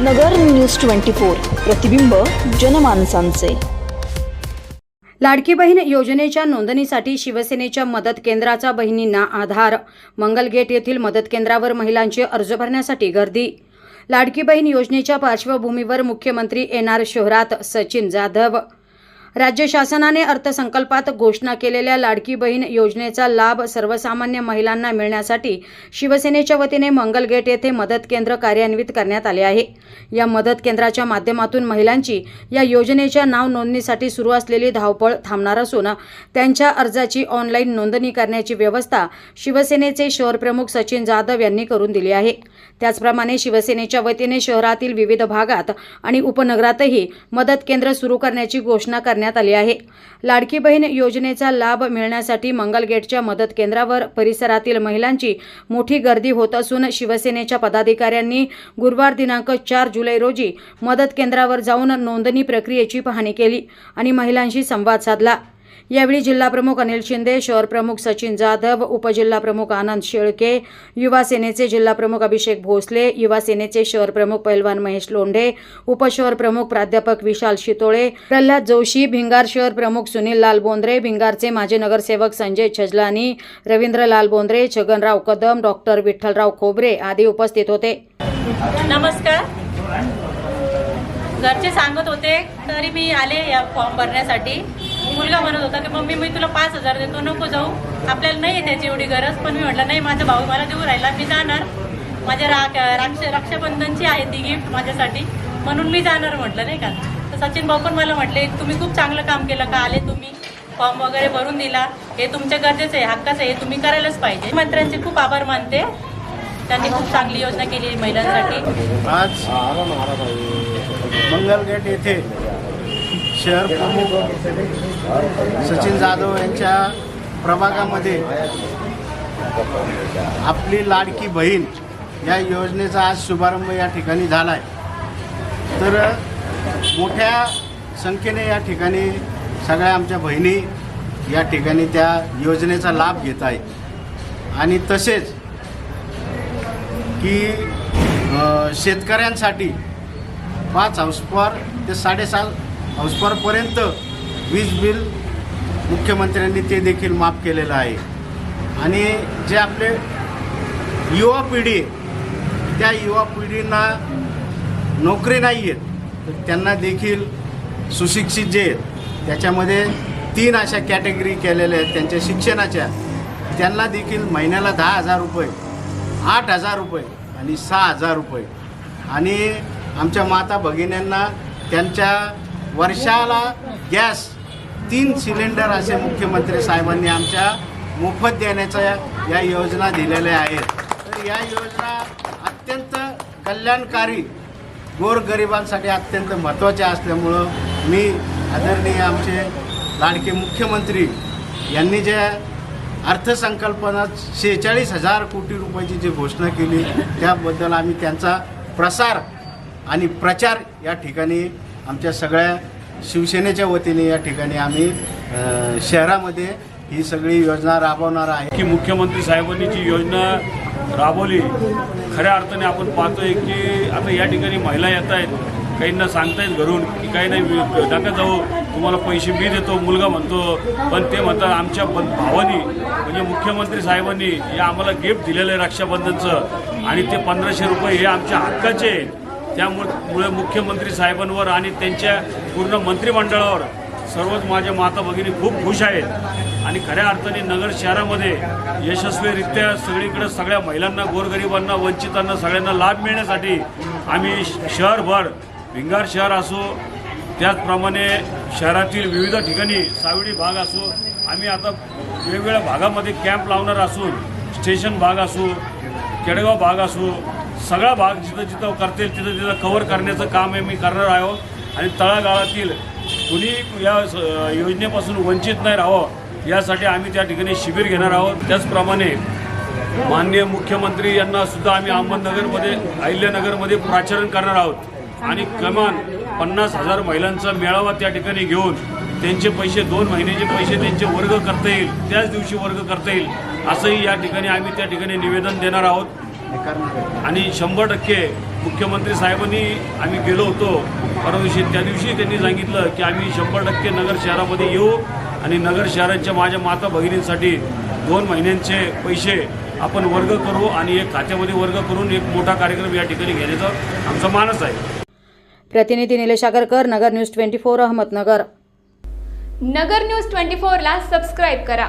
नगर news twenty four प्रतिबिंब जनमानसांचे. लाडकी बहीण योजनेच्या नोंदणीसाठी शिवसेनेच्या मदत केंद्राचा बहिणींना आधार. मंगलगेट येथील मदत केंद्रावर महिलांचे अर्ज भरण्यासाठी गर्दी. लाडकी बहीण योजनेच्या पार्श्वभूमीवर मुख्यमंत्री येणार शहरात सचिन जाधव. राज्य शासनाने अर्थसंकल्पात घोषणा केलेल्या लाडकी बहीण योजनेचा लाभ सर्वसामान्य महिलांना मिळण्यासाठी शिवसेनेच्या वतीने मंगलगेट येथे मदत केंद्र कार्यान्वित करण्यात आले आहे. या मदत केंद्राच्या माध्यमातून महिलांची या योजनेच्या नाव नोंदणीसाठी सुरू असलेली धावपळ थांबणार असून त्यांच्या अर्जाची ऑनलाईन नोंदणी करण्याची व्यवस्था शिवसेनेचे शहरप्रमुख सचिन जाधव यांनी करून दिली आहे. त्याचप्रमाणे शिवसेनेच्या वतीने शहरातील विविध भागात आणि उपनगरातही मदत केंद्र सुरू करण्याची घोषणा करण्यात आली आहे. लाडकी बहीण योजनेचा लाभ मिळण्यासाठी मंगलगेटच्या मदत केंद्रावर परिसरातील महिलांची मोठी गर्दी होत असून शिवसेनेच्या पदाधिकाऱ्यांनी गुरुवार दिनांक चार जुलै रोजी मदत केंद्रावर जाऊन नोंदणी प्रक्रियेची पाहणी केली आणि महिलांशी संवाद साधला. यावेळी जिल्हा प्रमुख अनिल शिंदे शहर प्रमुख सचिन जाधव उपजिल्हा प्रमुख आनंद शेळके युवा सेनेचे जिल्हा प्रमुख अभिषेक भोसले युवा सेनेचे शहर प्रमुख पैलवान महेश लोंढे उपशहर प्रमुख प्राध्यापक विशाल शितोळे प्रल्हाद जोशी भिंगार शहर प्रमुख सुनील लाल बोंद्रे भिंगारचे माजी नगरसेवक संजय छजलानी रवींद्र लाल बोंद्रे छगनराव कदम डॉक्टर विठ्ठलराव खोबरे आदी उपस्थित होते. नमस्कार. घरचे सांगत होते तरी मी आले या फॉर्म भरण्यासाठी. मुलगा म्हणत होता की मम्मी मी तुला पाच हजार देतो नको जाऊ. आपल्याला नाही त्याची एवढी गरज. पण मी म्हटलं नाही माझा भाऊ मला देऊ राहिला मी जाणार. माझ्या रा राक्ष रक्षाबंधनची आहे ती गिफ्ट माझ्यासाठी. म्हणून मी जाणार म्हटलं नाही का? तर सचिन भाऊ पण मला म्हटले तुम्ही खूप चांगलं काम केलं का आले तुम्ही? फॉर्म वगैरे भरून दिला. हे तुमच्या गरजेचं आहे हक्काचं आहे हे तुम्ही करायलाच पाहिजे. मंत्र्यांचे खूप आभार मानते. त्यांनी खूप चांगली योजना केली महिलांसाठी. आज मंगलगेट येथे शहर. प्रमुख सचिन जाधव यांच्या प्रभागामध्ये आपली लाडकी बहीण या योजनेचा आज शुभारंभ या ठिकाणी झाला आहे तर मोठ्या संख्येने या ठिकाणी सगळ्या आमच्या बहिणी या ठिकाणी त्या योजनेचा लाभ घेत आहेत. आणि तसेच की शेतकऱ्यांसाठी पाच हाऊसपार ते साडेसात हाऊसपारपर्यंत वीज बिल मुख्यमंत्र्यांनी ते देखील माफ केलेलं आहे. आणि जे आपले युवा पिढी त्या युवा पिढींना नोकरी नाही आहेत तर त्यांना देखील सुशिक्षित जे आहेत त्याच्यामध्ये तीन अशा कॅटेगरी केलेल्या आहेत त्यांच्या शिक्षणाच्या. त्यांना देखील महिन्याला दहा हजार रुपये आठ हजार रुपये आणि सहा हजार रुपये. आणि आमच्या माता भगिन्यांना त्यांच्या वर्षाला गॅस तीन सिलेंडर असे मुख्यमंत्री साहेबांनी आमच्या मोफत देण्याच्या या योजना दिलेल्या आहेत. तर या योजना अत्यंत कल्याणकारी गोरगरिबांसाठी अत्यंत महत्त्वाच्या असल्यामुळं मी आदरणीय आमचे लाडके मुख्यमंत्री यांनी जे अर्थसंकल्पनात शेहेचाळीस हजार कोटी रुपयाची जी घोषणा केली त्याबद्दल आम्ही त्यांचा प्रसार आणि प्रचार या ठिकाणी आमच्या सगळ्या शिवसेनेच्या वतीने या ठिकाणी आम्ही शहरामध्ये ही सगळी योजना राबवणार आहे. की मुख्यमंत्री साहेबांनी जी योजना राबवली खऱ्या अर्थाने आपण पाहतोय की आता या ठिकाणी महिला येत आहेत काहींना सांगतायत घरून की काही नाही मी- नका जाऊ तुम्हाला पैसे मी देतो मुलगा म्हणतो. पण ते म्हणतात आमच्या भावानी म्हणजे मुख्यमंत्री साहेबांनी हे आम्हाला गिफ्ट दिलेलं आहे रक्षाबंधनचं आणि ते पंधराशे रुपये हे आमच्या हक्काचे आहेत. त्यामुळे मुळे मुख्यमंत्री साहेबांवर आणि त्यांच्या पूर्ण मंत्रिमंडळावर सर्वच माझ्या माता भगिनी खूप खुश आहेत. आणि खऱ्या अर्थाने नगर शहरामध्ये यशस्वीरित्या सगळीकडे सगळ्या महिलांना गोरगरिबांना वंचितांना सगळ्यांना लाभ मिळण्यासाठी आम्ही श- शहरभर भिंगार शहर असो त्याचप्रमाणे शहरातील विविध ठिकाणी सावडी भाग असो आम्ही आता वेगवेगळ्या भागामध्ये कॅम्प लावणार असून स्टेशन भाग असो केडगाव भाग असो सगळा भाग जिथं जिथं करतील तिथं तिथं कव्हर करण्याचं काम हे मी करणार आहोत हो. आणि तळागाळातील कुणी या स- योजनेपासून वंचित नाही राहावं यासाठी आम्ही त्या ठिकाणी शिबिर घेणार आहोत. त्याचप्रमाणे माननीय मुख्यमंत्री यांना सुद्धा आम्ही अहमदनगरमध्ये अहिल्यानगरमध्ये प्राचारण करणार आहोत. आणि कमान पन्नास हजार महिलांचा मेळावा त्या ठिकाणी घेऊन त्यांचे पैसे दोन महिन्याचे पैसे त्यांचे वर्ग करता येईल त्याच दिवशी वर्ग करता येईल असंही या ठिकाणी आम्ही त्या ठिकाणी निवेदन देणार आहोत. आणि शंभर टक्के मुख्यमंत्री साहेबांनी आम्ही गेलो होतो परवा दिवशी त्या दिवशी त्यांनी सांगितलं की आम्ही शंभर टक्के नगर शहरामध्ये येऊ आणि नगर शहराच्या माझ्या माता भगिनींसाठी दोन महिन्यांचे पैसे आपण वर्ग करू आणि एक खात्यामध्ये वर्ग करून एक मोठा कार्यक्रम या ठिकाणी घेण्याचा आमचा मानस आहे. प्रतिनिधी Nilesh Agarkar Nagar news twenty four Ahmednagar. Nagar news twenty फोरला सबस्क्राईब करा.